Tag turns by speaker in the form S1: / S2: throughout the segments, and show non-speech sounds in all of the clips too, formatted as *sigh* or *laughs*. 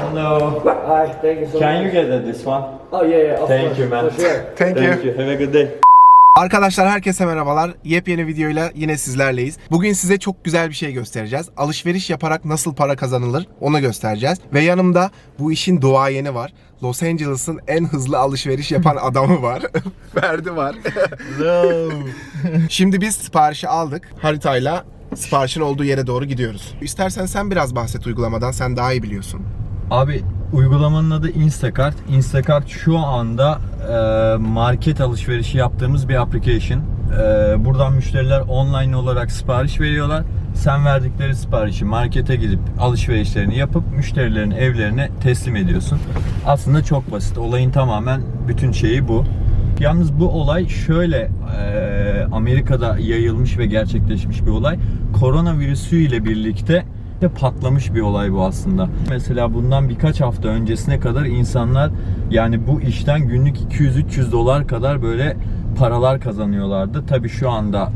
S1: Hello.
S2: Hi, thank you so
S1: Can
S2: much.
S1: you get this one?
S2: Oh yeah, yeah, of
S1: Thank
S2: course,
S1: you, man.
S2: For sure.
S3: Thank you.
S1: Thank you. Have a good day.
S3: Arkadaşlar herkese merhabalar. Yepyeni videoyla yine sizlerleyiz. Bugün size çok güzel bir şey göstereceğiz. Alışveriş yaparak nasıl para kazanılır onu göstereceğiz. Ve yanımda bu işin duayeni var. Los Angeles'ın en hızlı alışveriş yapan *laughs* adamı var. *laughs* Ferdi var. *laughs* Şimdi biz siparişi aldık. Haritayla siparişin olduğu yere doğru gidiyoruz. İstersen sen biraz bahset uygulamadan. Sen daha iyi biliyorsun.
S1: Abi uygulamanın adı Instacart. Instacart şu anda e, market alışverişi yaptığımız bir application. E, buradan müşteriler online olarak sipariş veriyorlar. Sen verdikleri siparişi markete gidip alışverişlerini yapıp müşterilerin evlerine teslim ediyorsun. Aslında çok basit. Olayın tamamen bütün şeyi bu. Yalnız bu olay şöyle e, Amerika'da yayılmış ve gerçekleşmiş bir olay. Koronavirüsü ile birlikte de patlamış bir olay bu aslında. Mesela bundan birkaç hafta öncesine kadar insanlar yani bu işten günlük 200-300 dolar kadar böyle paralar kazanıyorlardı. Tabii şu anda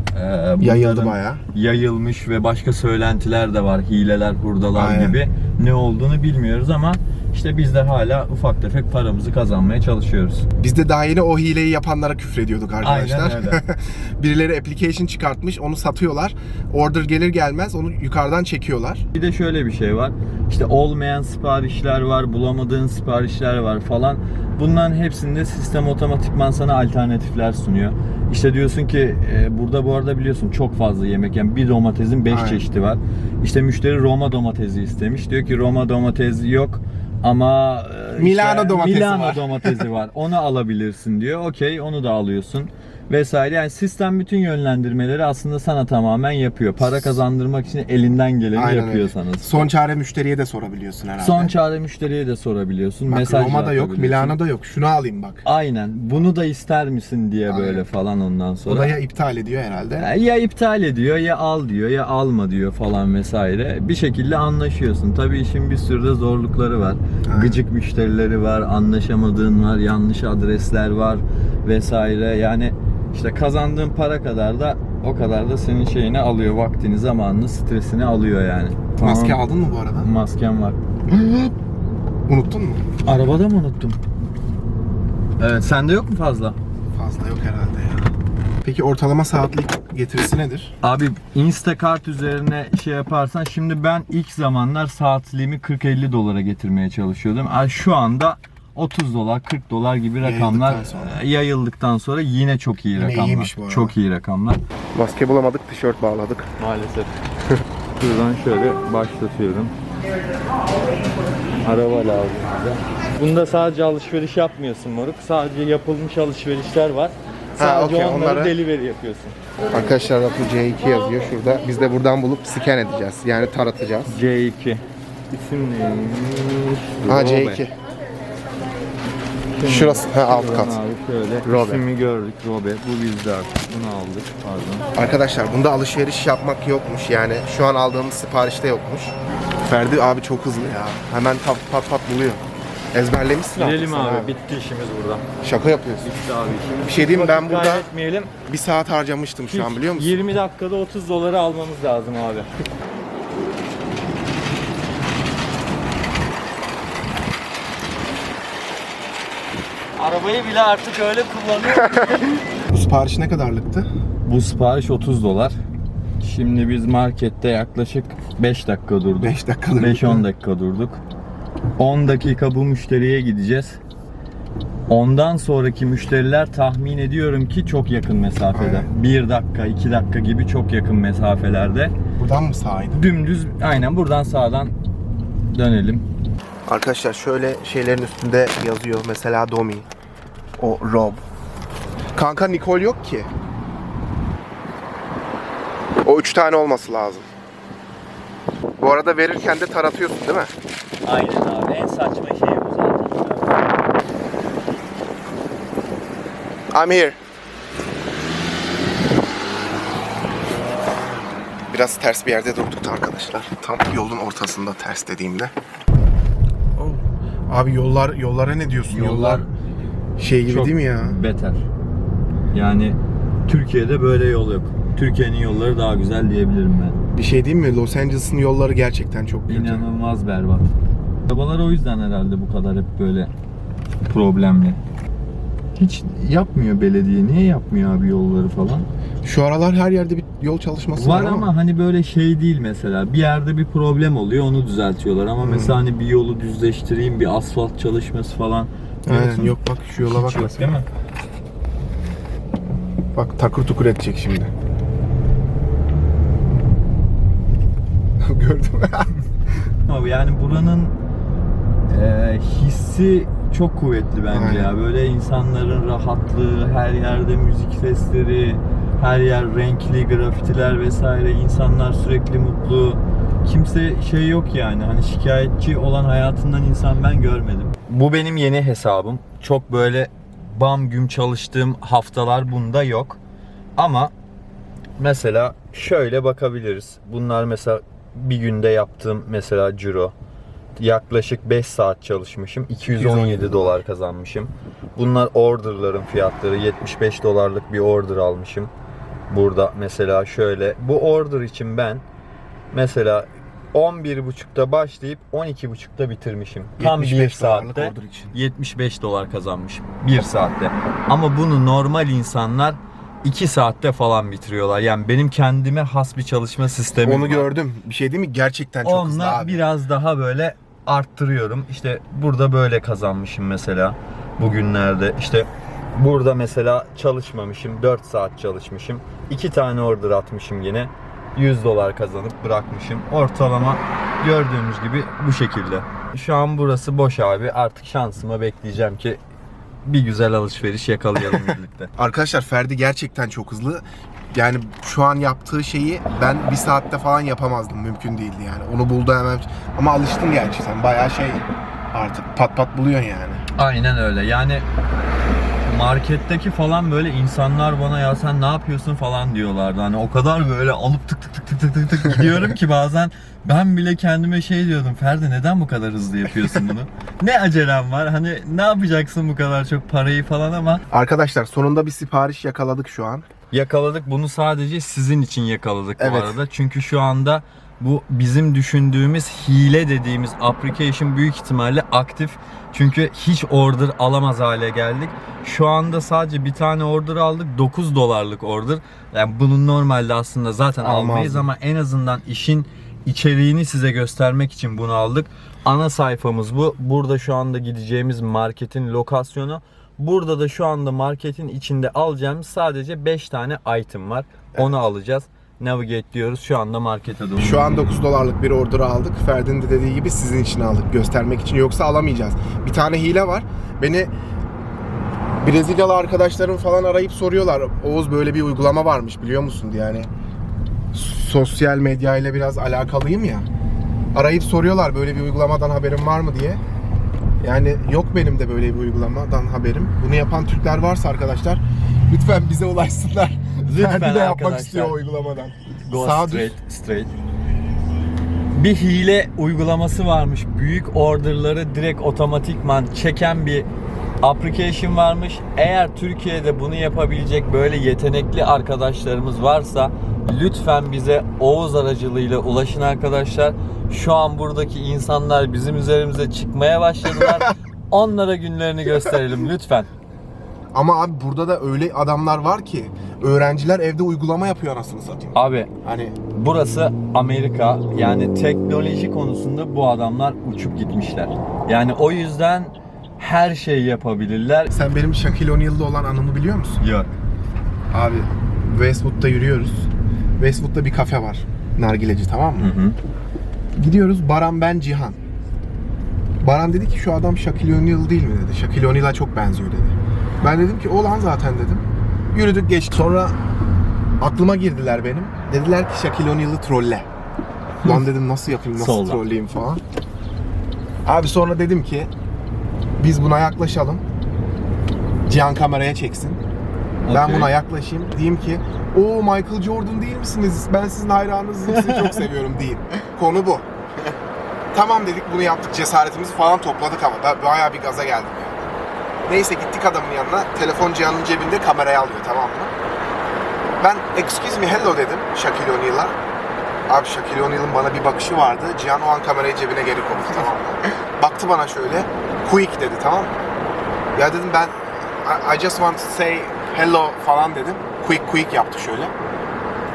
S1: e,
S3: Yayıldı bayağı.
S1: yayılmış ve başka söylentiler de var. Hileler, hurdalar
S3: Aynen.
S1: gibi. Ne olduğunu bilmiyoruz ama işte biz de hala ufak tefek paramızı kazanmaya çalışıyoruz.
S3: Biz de daha yeni o hileyi yapanlara küfrediyorduk arkadaşlar.
S1: Aynen öyle. *laughs*
S3: Birileri application çıkartmış, onu satıyorlar. Order gelir gelmez onu yukarıdan çekiyorlar.
S1: Bir de şöyle bir şey var. İşte olmayan siparişler var, bulamadığın siparişler var falan. Bunların hepsinde sistem otomatikman sana alternatifler sunuyor. İşte diyorsun ki e, burada bu arada biliyorsun çok fazla yemek. Yani bir domatesin 5
S3: Aynen.
S1: çeşidi var. İşte müşteri Roma domatesi istemiş. Diyor ki Roma domatesi yok ama e,
S3: Milano domatesi
S1: Milano
S3: var.
S1: domatesi var. Onu alabilirsin diyor. Okey onu da alıyorsun vesaire. Yani sistem bütün yönlendirmeleri aslında sana tamamen yapıyor. Para kazandırmak için elinden geleni
S3: Aynen
S1: yapıyorsanız.
S3: öyle. Son çare müşteriye de sorabiliyorsun herhalde.
S1: Son çare müşteriye de sorabiliyorsun.
S3: bak
S1: mesaj
S3: Roma'da yok. Milano'da yok. Şunu alayım bak.
S1: Aynen. Bunu da ister misin diye
S3: Aynen.
S1: böyle falan ondan sonra.
S3: O da ya iptal ediyor herhalde.
S1: Ya- ya iptal ediyor ya al diyor ya alma diyor falan vesaire. Bir şekilde anlaşıyorsun. Tabii işin bir sürü de zorlukları var.
S3: Aynen.
S1: Gıcık müşterileri var, anlaşamadığın var, yanlış adresler var vesaire. Yani işte kazandığın para kadar da o kadar da senin şeyini alıyor. Vaktini, zamanını, stresini alıyor yani.
S3: Maske
S1: Tamam.
S3: aldın mı bu arada?
S1: Maskem var.
S3: Unuttun mu?
S1: Arabada mı unuttum? Evet, sende yok mu fazla?
S3: Fazla yok herhalde ya. Peki ortalama saatlik getirisi nedir?
S1: Abi Instacart üzerine şey yaparsan şimdi ben ilk zamanlar saatliğimi 40-50 dolara getirmeye çalışıyordum. Ay şu anda 30 dolar, 40 dolar gibi rakamlar
S3: yayıldıktan sonra,
S1: e, yayıldıktan sonra yine çok iyi
S3: yine
S1: rakamlar. Çok iyi rakamlar.
S3: Maske bulamadık, tişört bağladık.
S1: Maalesef. *laughs* Şuradan şöyle başlatıyorum. Araba lazım. Bunda sadece alışveriş yapmıyorsun moruk. Sadece yapılmış alışverişler var. Sadece
S3: ha, okay,
S1: onları,
S3: onları
S1: delivery yapıyorsun.
S3: Arkadaşlar bu C2 yazıyor şurada. Biz de buradan bulup scan edeceğiz. Yani taratacağız.
S1: C2. İsim neymiş?
S3: Ha C2. Bakın Şurası he, alt kat.
S1: Abi şöyle.
S3: Robe.
S1: İsmini gördük Robe. Bu bizde artık. Bunu aldık. Pardon.
S3: Arkadaşlar bunda alışveriş yapmak yokmuş yani. Şu an aldığımız siparişte yokmuş. Ferdi abi çok hızlı ya. Hemen pat pat pat buluyor. Ezberlemişsin
S1: Gidelim
S3: abi.
S1: abi. Bitti işimiz burada.
S3: Şaka yapıyorsun.
S1: Bitti abi işimiz.
S3: Bir şey diyeyim ben burada bir saat harcamıştım şu an biliyor musun?
S1: 20 dakikada 30 doları almamız lazım abi. Arabayı bile artık öyle kullanıyorum. *laughs*
S3: Bu sipariş ne kadarlıktı?
S1: Bu sipariş 30 dolar. Şimdi biz markette yaklaşık 5 dakika durduk.
S3: 5 dakikadır.
S1: 5-10 dakika durduk. 10 dakika bu müşteriye gideceğiz. Ondan sonraki müşteriler tahmin ediyorum ki çok yakın mesafede.
S3: Aynen.
S1: 1 dakika, 2 dakika gibi çok yakın mesafelerde.
S3: Buradan mı sağıydı?
S1: Dümdüz aynen buradan sağdan dönelim.
S3: Arkadaşlar şöyle şeylerin üstünde yazıyor. Mesela Domi. O Rob. Kanka Nicole yok ki. O üç tane olması lazım. Bu arada verirken de taratıyorsun değil mi?
S1: Aynen abi en saçma şey bu zaten.
S3: I'm here. Biraz ters bir yerde durduk da arkadaşlar. Tam yolun ortasında ters dediğimde. Abi yollar yollara ne diyorsun?
S1: Yollar
S3: şey gibi
S1: çok
S3: değil mi ya?
S1: beter. Yani Türkiye'de böyle yol yok. Türkiye'nin yolları daha güzel diyebilirim ben.
S3: Bir şey diyeyim mi? Los Angeles'ın yolları gerçekten çok kötü.
S1: İnanılmaz berbat. Arabalar o yüzden herhalde bu kadar hep böyle problemli. Hiç yapmıyor belediye. Niye yapmıyor abi yolları falan?
S3: Şu aralar her yerde bir yol çalışması
S1: Var ama hani böyle şey değil mesela. Bir yerde bir problem oluyor onu düzeltiyorlar ama
S3: Hmm.
S1: mesela hani bir yolu düzleştireyim, bir asfalt çalışması falan.
S3: Aynen yok bak şu yola bak
S1: Hiç yok
S3: mesela.
S1: değil mi?
S3: Bak takır tukur edecek şimdi. *laughs* Gördün mü? *laughs*
S1: Ama yani buranın e, hissi çok kuvvetli bence
S3: Aynen.
S1: ya. Böyle insanların rahatlığı, her yerde müzik sesleri, her yer renkli grafitiler vesaire. İnsanlar sürekli mutlu. Kimse şey yok yani. Hani şikayetçi olan hayatından insan ben görmedim. Bu benim yeni hesabım. Çok böyle bam güm çalıştığım haftalar bunda yok. Ama mesela şöyle bakabiliriz. Bunlar mesela bir günde yaptığım mesela ciro. Yaklaşık 5 saat çalışmışım. 217 dolar kazanmışım. Bunlar orderların fiyatları. 75 dolarlık bir order almışım. Burada mesela şöyle. Bu order için ben mesela 11.30'da başlayıp 12.30'da bitirmişim. Tam 1
S3: 75 dolarlık
S1: saatte
S3: order için.
S1: 75 dolar kazanmışım 1 saatte. Ama bunu normal insanlar 2 saatte falan bitiriyorlar. Yani benim kendime has bir çalışma sistemim
S3: Onu
S1: var.
S3: gördüm. Bir şey değil mi? Gerçekten çok hızlı
S1: Onunla
S3: abi.
S1: biraz daha böyle arttırıyorum. İşte burada böyle kazanmışım mesela bugünlerde. İşte burada mesela çalışmamışım. 4 saat çalışmışım. 2 tane order atmışım yine. 100 dolar kazanıp bırakmışım. Ortalama gördüğünüz gibi bu şekilde. Şu an burası boş abi. Artık şansıma bekleyeceğim ki bir güzel alışveriş yakalayalım *laughs* birlikte.
S3: Arkadaşlar Ferdi gerçekten çok hızlı. Yani şu an yaptığı şeyi ben bir saatte falan yapamazdım. Mümkün değildi yani. Onu buldu hemen. Ama alıştın gerçi sen. Bayağı şey artık pat pat buluyorsun yani.
S1: Aynen öyle. Yani marketteki falan böyle insanlar bana ya sen ne yapıyorsun falan diyorlardı. Hani o kadar böyle alıp tık tık tık tık tık tık tık gidiyorum ki bazen ben bile kendime şey diyordum. Ferdi neden bu kadar hızlı yapıyorsun bunu? ne acelem var? Hani ne yapacaksın bu kadar çok parayı falan ama
S3: Arkadaşlar sonunda bir sipariş yakaladık şu an.
S1: yakaladık. Bunu sadece sizin için yakaladık bu
S3: Evet.
S1: arada. Çünkü şu anda bu bizim düşündüğümüz hile dediğimiz application büyük ihtimalle aktif. Çünkü hiç order alamaz hale geldik. Şu anda sadece bir tane order aldık. 9 dolarlık order. Yani bunun normalde aslında zaten
S3: Almazdım.
S1: almayız ama en azından işin içeriğini size göstermek için bunu aldık. Ana sayfamız bu. Burada şu anda gideceğimiz marketin lokasyonu. Burada da şu anda marketin içinde alacağımız sadece 5 tane item var. Onu alacağız. Navigate diyoruz. Şu anda markete doğru.
S3: Şu an 9 dolarlık bir order aldık. Ferdi'nin de dediği gibi sizin için aldık. Göstermek için. Yoksa alamayacağız. Bir tane hile var. Beni Brezilyalı arkadaşlarım falan arayıp soruyorlar. Oğuz böyle bir uygulama varmış biliyor musun diye. Yani sosyal medya ile biraz alakalıyım ya. Arayıp soruyorlar böyle bir uygulamadan haberin var mı diye. Yani yok benim de böyle bir uygulamadan haberim. Bunu yapan Türkler varsa arkadaşlar lütfen bize ulaşsınlar.
S1: Lütfen
S3: Ferdi de yapmak
S1: arkadaşlar.
S3: istiyor uygulamadan.
S1: Go
S3: Sağ düz.
S1: straight, straight. Bir hile uygulaması varmış. Büyük orderları direkt otomatikman çeken bir application varmış. Eğer Türkiye'de bunu yapabilecek böyle yetenekli arkadaşlarımız varsa lütfen bize Oğuz aracılığıyla ulaşın arkadaşlar. Şu an buradaki insanlar bizim üzerimize çıkmaya başladılar. *laughs* Onlara günlerini gösterelim lütfen.
S3: Ama abi burada da öyle adamlar var ki öğrenciler evde uygulama yapıyor anasını satayım.
S1: Abi
S3: Hani
S1: Burası Amerika. Yani teknoloji konusunda bu adamlar uçup gitmişler. Yani o yüzden her şeyi yapabilirler.
S3: sen benim Shaquille O'Neal'da olan anımı biliyor musun?
S1: Yok.
S3: Abi Westwood'da yürüyoruz. Westwood'da bir kafe var. Nargileci tamam mı?
S1: Hı hı.
S3: Gidiyoruz Baran ben Cihan. Baran dedi ki şu adam Shaquille O'Neal değil mi dedi. Shaquille O'Neal'a çok benziyor dedi. Ben dedim ki o lan zaten dedim. Yürüdük geçtik. Sonra aklıma girdiler benim. Dediler ki Shaquille O'Neal'ı trolle. Lan dedim nasıl yapayım, nasıl
S1: Soldan.
S3: trolleyeyim falan. Abi sonra dedim ki biz buna yaklaşalım. Cihan kameraya çeksin. Ben
S1: Okey.
S3: buna yaklaşayım. Diyeyim ki o Michael Jordan değil misiniz? Ben sizin hayranınızım. Sizi çok *laughs* seviyorum diyeyim. Konu bu. *laughs* tamam dedik bunu yaptık. Cesaretimizi falan topladık ama da bayağı bir gaza geldim yani. Neyse gittik adamın yanına. Telefon Cihan'ın cebinde kamerayı alıyor tamam mı? Ben excuse me hello dedim Shaquille O'Neal'a. Abi Shaquille O'Neal'ın bana bir bakışı vardı. Cihan o an kamerayı cebine geri koydu tamam mı? *laughs* Baktı bana şöyle. Quick dedi tamam mı? Ya dedim ben I, I just want to say hello falan dedim. Quick quick yaptı şöyle.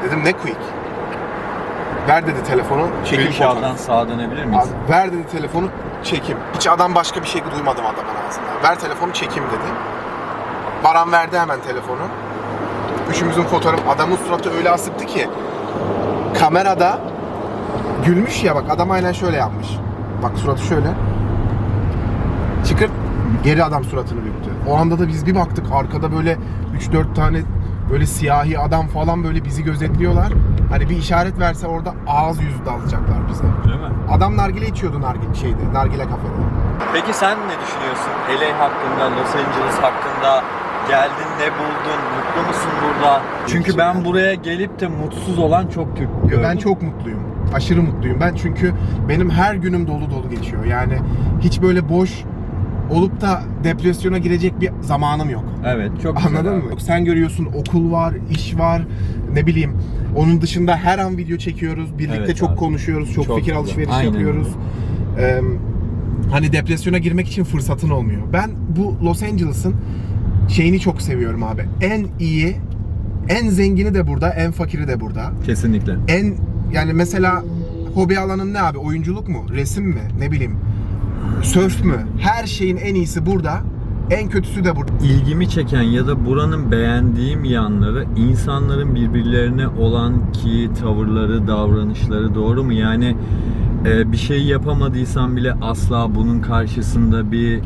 S3: Dedim ne quick? Ver dedi telefonu,
S1: Gülşah'dan
S3: fotoğrafı.
S1: sağa dönebilir miyiz?
S3: Abi, ver dedi telefonu, çekim. Hiç adam başka bir şey duymadım adamın ağzından. Ver telefonu, çekim dedi. Baran verdi hemen telefonu. Üçümüzün fotoğrafı, adamın suratı öyle asıktı ki kamerada gülmüş ya bak adam aynen şöyle yapmış. Bak suratı şöyle. Çıkırt geri adam suratını büktü. O anda da biz bir baktık arkada böyle 3-4 tane böyle siyahi adam falan böyle bizi gözetliyorlar. Hani bir işaret verse orada ağız yüzü dalacaklar bize.
S1: Değil mi?
S3: Adam nargile içiyordu nargile şeyde, nargile kafede.
S1: Peki sen ne düşünüyorsun? LA hakkında, Los Angeles hakkında geldin ne buldun? Mutlu musun burada? Çünkü ben buraya gelip de mutsuz olan çok Türk gördüm.
S3: Ben çok mutluyum. Aşırı mutluyum. Ben çünkü benim her günüm dolu dolu geçiyor. Yani hiç böyle boş olup da depresyona girecek bir zamanım yok.
S1: Evet çok güzel
S3: Anladın
S1: abi.
S3: mı? Sen görüyorsun okul var, iş var, ne bileyim. Onun dışında her an video çekiyoruz. Birlikte
S1: Evet
S3: çok
S1: abi.
S3: konuşuyoruz, çok,
S1: Çok
S3: fikir
S1: güzel.
S3: alışverişi
S1: Aynen
S3: yapıyoruz. Ee, hani depresyona girmek için fırsatın olmuyor. Ben bu Los Angeles'ın şeyini çok seviyorum abi. En iyi, en zengini de burada, en fakiri de burada.
S1: Kesinlikle.
S3: En yani mesela hobi alanın ne abi? Oyunculuk mu? Resim mi? Ne bileyim. Sörf mü? Her şeyin en iyisi burada. En kötüsü de burada.
S1: İlgimi çeken ya da buranın beğendiğim yanları insanların birbirlerine olan ki tavırları, davranışları doğru mu? Yani e, bir şey yapamadıysan bile asla bunun karşısında bir e,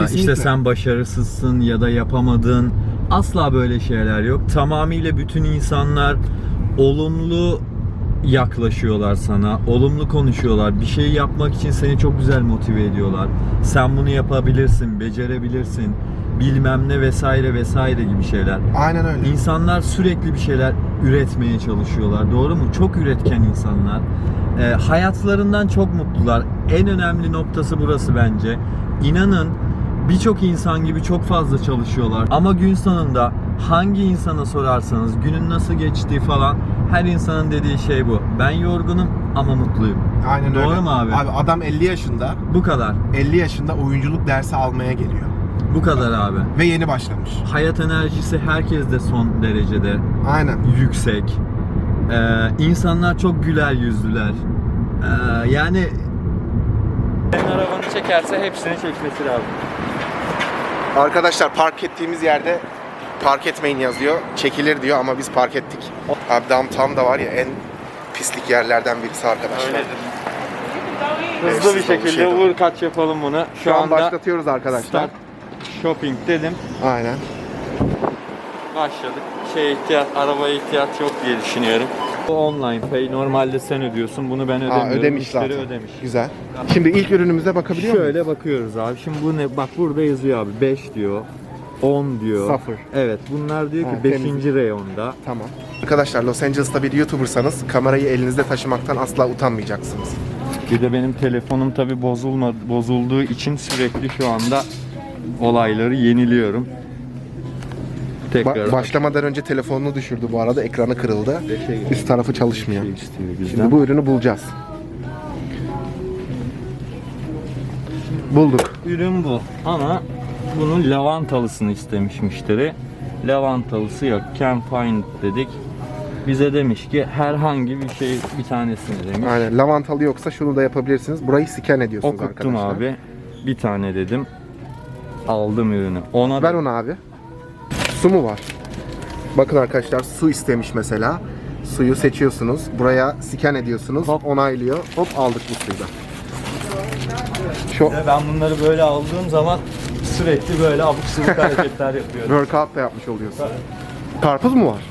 S3: Kesinlikle.
S1: işte sen başarısızsın ya da yapamadın. Asla böyle şeyler yok. Tamamıyla bütün insanlar olumlu yaklaşıyorlar sana, olumlu konuşuyorlar. Bir şey yapmak için seni çok güzel motive ediyorlar. Sen bunu yapabilirsin, becerebilirsin, bilmem ne vesaire vesaire gibi şeyler.
S3: Aynen öyle.
S1: İnsanlar sürekli bir şeyler üretmeye çalışıyorlar. Doğru mu? Çok üretken insanlar. Ee, hayatlarından çok mutlular. En önemli noktası burası bence. İnanın birçok insan gibi çok fazla çalışıyorlar. Ama gün sonunda hangi insana sorarsanız günün nasıl geçtiği falan her insanın dediği şey bu. Ben yorgunum ama mutluyum.
S3: Aynen
S1: Doğru
S3: öyle.
S1: mu abi?
S3: Abi adam 50 yaşında,
S1: Bu kadar.
S3: 50 yaşında oyunculuk dersi almaya geliyor.
S1: Bu kadar abi.
S3: Ve yeni başlamış.
S1: Hayat enerjisi herkeste son derecede.
S3: Aynen.
S1: yüksek. Ee, insanlar çok güler yüzlüler. Ee, yani senin arabanı çekerse hepsini çekmesi lazım.
S3: Arkadaşlar park ettiğimiz yerde park etmeyin yazıyor. Çekilir diyor ama biz park ettik. Abi downtown da var ya en pislik yerlerden birisi arkadaşlar.
S1: Hızlı
S3: Evsiz
S1: bir şekilde
S3: şey
S1: vur kaç yapalım bunu. Şu,
S3: Şu an
S1: anda
S3: başlatıyoruz arkadaşlar.
S1: start shopping dedim.
S3: Aynen.
S1: Başladık. Şey ihtiyaç, arabaya ihtiyaç yok diye düşünüyorum. Bu online pay. Normalde sen ödüyorsun. Bunu ben ödemiyorum.
S3: Aa, ödemiş
S1: Müşteri
S3: zaten.
S1: ödemiş.
S3: Güzel. Şimdi ilk ürünümüze bakabiliyor muyuz?
S1: Şöyle bakıyoruz abi. Şimdi bu ne? Bak burada yazıyor abi. 5 diyor. 10 diyor.
S3: Sıfır.
S1: Evet. Bunlar diyor ki
S3: Ha,
S1: 5.
S3: temizlik.
S1: reyonda.
S3: Tamam. Arkadaşlar Los Angeles'ta bir YouTuber'sanız kamerayı elinizde taşımaktan asla utanmayacaksınız.
S1: Bir de benim telefonum tabi bozulma bozulduğu için sürekli şu anda olayları yeniliyorum. Tekrar
S3: Ba- başlamadan önce telefonunu düşürdü bu arada. Ekranı kırıldı.
S1: Beşe.
S3: Üst tarafı çalışmıyor.
S1: şey istiyor bizden.
S3: Şimdi bu ürünü bulacağız. Bulduk.
S1: ürün bu ama bunun lavantalısını istemiş müşteri. Lavantalısı yok. Can find dedik. Bize demiş ki herhangi bir şey bir tanesini demiş.
S3: Aynen. Lavantalı yoksa şunu da yapabilirsiniz. Burayı scan ediyorsunuz
S1: Okuttum
S3: arkadaşlar.
S1: abi. Bir tane dedim. Aldım ürünü. Ona
S3: Ver
S1: da-
S3: onu abi. Su mu var? Bakın arkadaşlar su istemiş mesela. Suyu seçiyorsunuz. Buraya scan ediyorsunuz.
S1: Hop.
S3: Onaylıyor. Hop aldık bu suyu da. Şu
S1: ben bunları böyle aldığım zaman sürekli böyle abuk subuk hareketler yapıyorum.
S3: workout da yapmış oluyorsun. Karpuz mu var?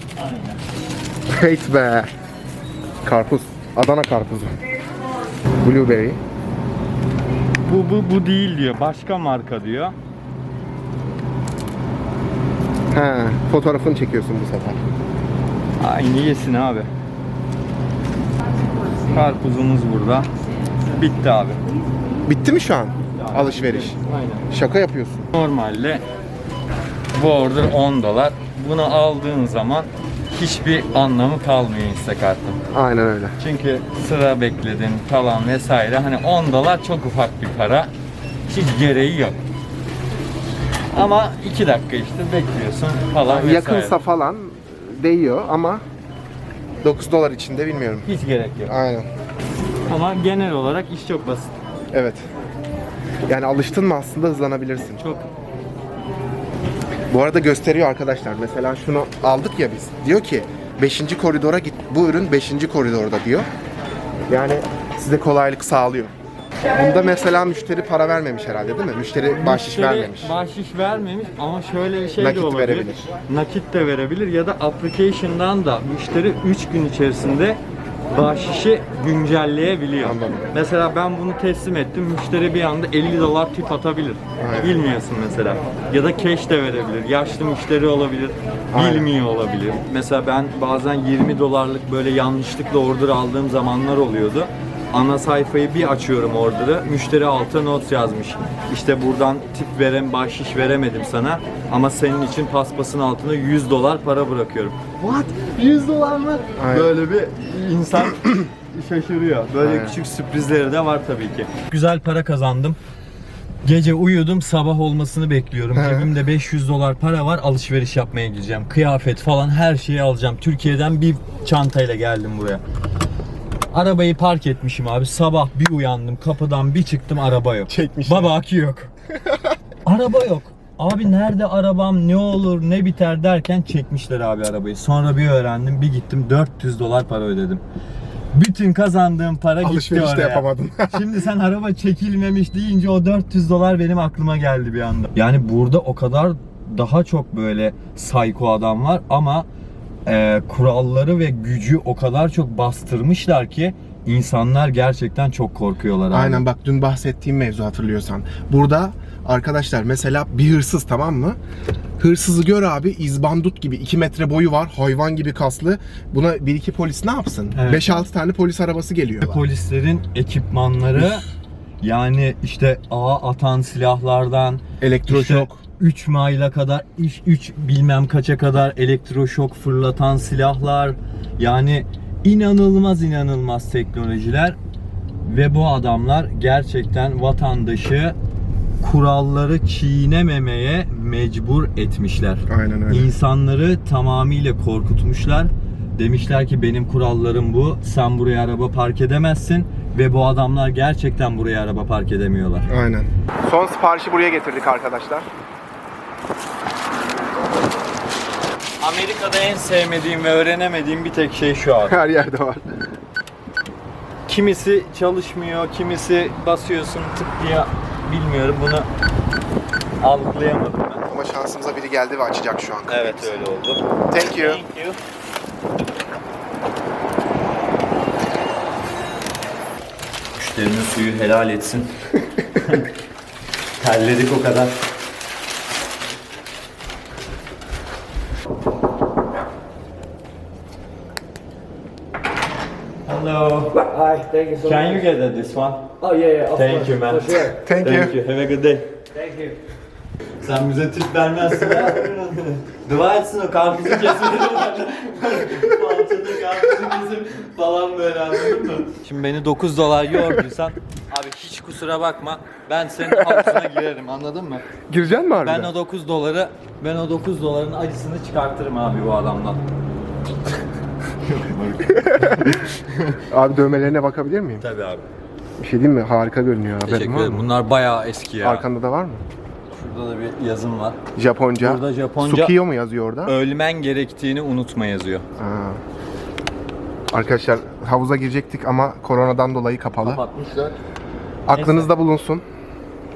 S3: Hate be. Karpuz. Adana karpuzu. Blueberry.
S1: Bu bu bu değil diyor. Başka marka diyor.
S3: He, fotoğrafını çekiyorsun bu sefer.
S1: Aynı yesin abi. Karpuzumuz burada. Bitti abi.
S3: Bitti mi şu an? Alışveriş.
S1: Aynen.
S3: Şaka yapıyorsun.
S1: Normalde bu order 10 dolar. Bunu aldığın zaman hiçbir anlamı kalmıyor Instacart'ın.
S3: Aynen öyle.
S1: Çünkü sıra bekledin falan vesaire. Hani 10 dolar çok ufak bir para. Hiç gereği yok. Ama 2 dakika işte bekliyorsun falan vesaire.
S3: Yakınsa falan değiyor ama 9 dolar içinde bilmiyorum.
S1: Hiç gerek yok.
S3: Aynen.
S1: Ama genel olarak iş çok basit.
S3: Evet. Yani alıştın mı aslında hızlanabilirsin.
S1: Çok
S3: Bu arada gösteriyor arkadaşlar. Mesela şunu aldık ya biz. Diyor ki 5. koridora git. Bu ürün 5. koridorda diyor. Yani size kolaylık sağlıyor. Bunda mesela müşteri para vermemiş herhalde değil mi? Müşteri bahşiş
S1: Müşteri
S3: vermemiş.
S1: Bahşiş vermemiş ama şöyle bir şey
S3: Nakit
S1: de olabilir.
S3: verebilir.
S1: Nakit de verebilir ya da application'dan da müşteri 3 gün içerisinde bahşişi güncelleyebiliyor.
S3: Anladım.
S1: Mesela ben bunu teslim ettim. Müşteri bir anda 50 dolar tip atabilir.
S3: Aynen.
S1: Bilmiyorsun mesela. Ya da cash de verebilir. Yaşlı müşteri olabilir.
S3: Aynen.
S1: Bilmiyor olabilir. Mesela ben bazen 20 dolarlık böyle yanlışlıkla order aldığım zamanlar oluyordu. Ana sayfayı bir açıyorum order'ı. Müşteri alta not yazmış. İşte buradan tip verem, bahşiş veremedim sana. Ama senin için paspasın altına 100 dolar para bırakıyorum. What? 100 dolar mı?
S3: Aynen.
S1: Böyle bir insan *clears throat* şaşırıyor. Böyle
S3: Aynen.
S1: küçük sürprizleri de var tabii ki. Güzel para kazandım. Gece uyudum, sabah olmasını bekliyorum.
S3: He.
S1: Cebimde 500 dolar para var, alışveriş yapmaya gideceğim. Kıyafet falan her şeyi alacağım. Türkiye'den bir çantayla geldim buraya. Arabayı park etmişim abi. Sabah bir uyandım, kapıdan bir çıktım araba yok.
S3: Çekmiş.
S1: Baba akü yok. *laughs* araba yok. Abi nerede arabam ne olur ne biter derken çekmişler abi arabayı. Sonra bir öğrendim bir gittim 400 dolar para ödedim. Bütün kazandığım para gitti
S3: Alışveriş de
S1: oraya.
S3: yapamadın. *laughs*
S1: Şimdi sen araba çekilmemiş deyince o 400 dolar benim aklıma geldi bir anda. Yani burada o kadar daha çok böyle psycho adam var ama e, kuralları ve gücü o kadar çok bastırmışlar ki insanlar gerçekten çok korkuyorlar abi.
S3: Aynen bak dün bahsettiğim mevzu hatırlıyorsan. Burada arkadaşlar mesela bir hırsız tamam mı? Hırsızı gör abi izbandut gibi 2 metre boyu var hayvan gibi kaslı. Buna bir iki polis ne yapsın?
S1: Evet.
S3: 5-6 tane polis arabası geliyor.
S1: Polislerin ekipmanları yani işte ağa atan silahlardan
S3: Elektroşok.
S1: 3 mayla kadar 3 bilmem kaça kadar elektroşok fırlatan silahlar yani inanılmaz inanılmaz teknolojiler ve bu adamlar gerçekten vatandaşı kuralları çiğnememeye mecbur etmişler.
S3: Aynen öyle.
S1: İnsanları tamamıyla korkutmuşlar. Demişler ki benim kurallarım bu. Sen buraya araba park edemezsin ve bu adamlar gerçekten buraya araba park edemiyorlar.
S3: Aynen. Son siparişi buraya getirdik arkadaşlar.
S1: Amerika'da en sevmediğim ve öğrenemediğim bir tek şey şu abi.
S3: Her yerde var.
S1: Kimisi çalışmıyor, kimisi basıyorsun tık diye bilmiyorum bunu algılayamadım ben.
S3: Ama şansımıza biri geldi ve açacak şu an.
S1: Evet öyle oldu.
S3: Thank you.
S1: Thank you. Müşterinin suyu helal etsin. *laughs* Terledik o kadar. Hello.
S2: Hi, thank you so
S1: Can
S2: much.
S1: you get uh, this one?
S2: Oh yeah, yeah. Of
S1: Thank
S2: course,
S1: you man.
S2: For sure.
S3: Thank you.
S1: Have a good day.
S2: Thank you.
S1: Sen bize tip vermezsin ya. Dua etsin o karpuzu keselim. Parçada karpuzu kesip falan böyle anladın mı? Şimdi beni 9 dolar yorduysan abi hiç kusura bakma ben senin havuzuna girerim anladın mı?
S3: Gireceksin mi harbiden?
S1: Ben o 9 doları ben o 9 doların acısını çıkartırım abi bu adamdan.
S3: Abi dövmelerine bakabilir miyim?
S1: Tabii abi.
S3: Bir şey diyeyim mi? Harika görünüyor. Haberin
S1: Teşekkür
S3: var
S1: ederim.
S3: mı?
S1: Bunlar bayağı eski ya.
S3: Arkanda da var mı?
S1: Şurada da bir yazım var.
S3: Japonca.
S1: Burada Japonca-
S3: Sukiyo mu yazıyor orada?
S1: Ölmen gerektiğini unutma yazıyor.
S3: Ha. Arkadaşlar havuza girecektik ama koronadan dolayı kapalı.
S1: Kapatmışlar.
S3: Aklınızda bulunsun.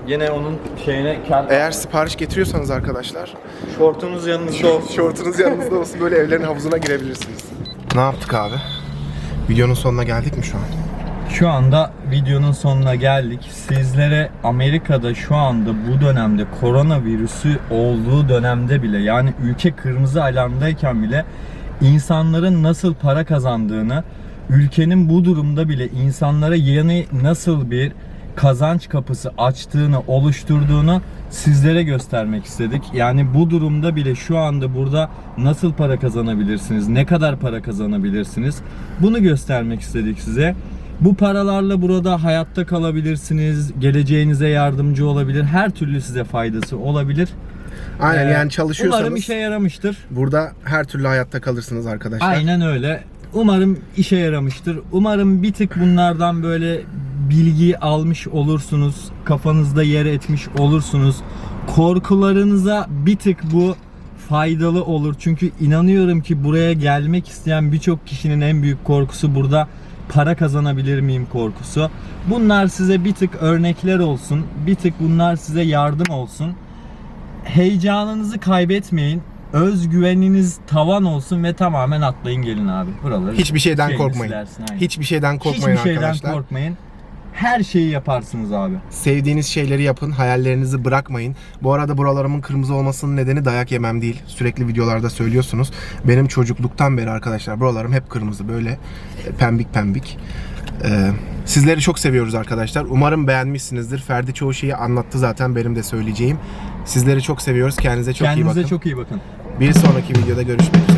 S1: Yine onun şeyine kar
S3: Eğer sipariş getiriyorsanız arkadaşlar
S1: şortunuz yanınızda olsun. *laughs*
S3: şortunuz yanınızda olsun böyle evlerin havuzuna girebilirsiniz. Ne yaptık abi? Videonun sonuna geldik mi şu an?
S1: Şu anda videonun sonuna geldik. Sizlere Amerika'da şu anda bu dönemde koronavirüsü olduğu dönemde bile yani ülke kırmızı alarmdayken bile insanların nasıl para kazandığını, ülkenin bu durumda bile insanlara yeni nasıl bir kazanç kapısı açtığını, oluşturduğunu sizlere göstermek istedik. Yani bu durumda bile şu anda burada nasıl para kazanabilirsiniz, ne kadar para kazanabilirsiniz bunu göstermek istedik size. Bu paralarla burada hayatta kalabilirsiniz, geleceğinize yardımcı olabilir, her türlü size faydası olabilir.
S3: Aynen
S1: Ee,
S3: yani çalışıyorsanız
S1: Umarım işe yaramıştır.
S3: burada her türlü hayatta kalırsınız arkadaşlar.
S1: Aynen öyle. Umarım işe yaramıştır. Umarım bir tık bunlardan böyle bilgi almış olursunuz. Kafanızda yer etmiş olursunuz. Korkularınıza bir tık bu faydalı olur. Çünkü inanıyorum ki buraya gelmek isteyen birçok kişinin en büyük korkusu burada para kazanabilir miyim korkusu. Bunlar size bir tık örnekler olsun. Bir tık bunlar size yardım olsun heyecanınızı kaybetmeyin. Özgüveniniz tavan olsun ve tamamen atlayın gelin abi. Buraları
S3: Hiçbir şeyden korkmayın. Hiçbir şeyden korkmayın
S1: Hiçbir şeyden
S3: arkadaşlar.
S1: korkmayın. Her şeyi yaparsınız abi.
S3: Sevdiğiniz şeyleri yapın, hayallerinizi bırakmayın. Bu arada buralarımın kırmızı olmasının nedeni dayak yemem değil. Sürekli videolarda söylüyorsunuz. Benim çocukluktan beri arkadaşlar buralarım hep kırmızı böyle e, pembik pembik. Ee, sizleri çok seviyoruz arkadaşlar. Umarım beğenmişsinizdir. Ferdi çoğu şeyi anlattı zaten benim de söyleyeceğim. Sizleri çok seviyoruz. Kendinize çok iyi
S1: Kendinize
S3: bakın.
S1: çok iyi bakın.
S3: Bir sonraki videoda görüşmek üzere.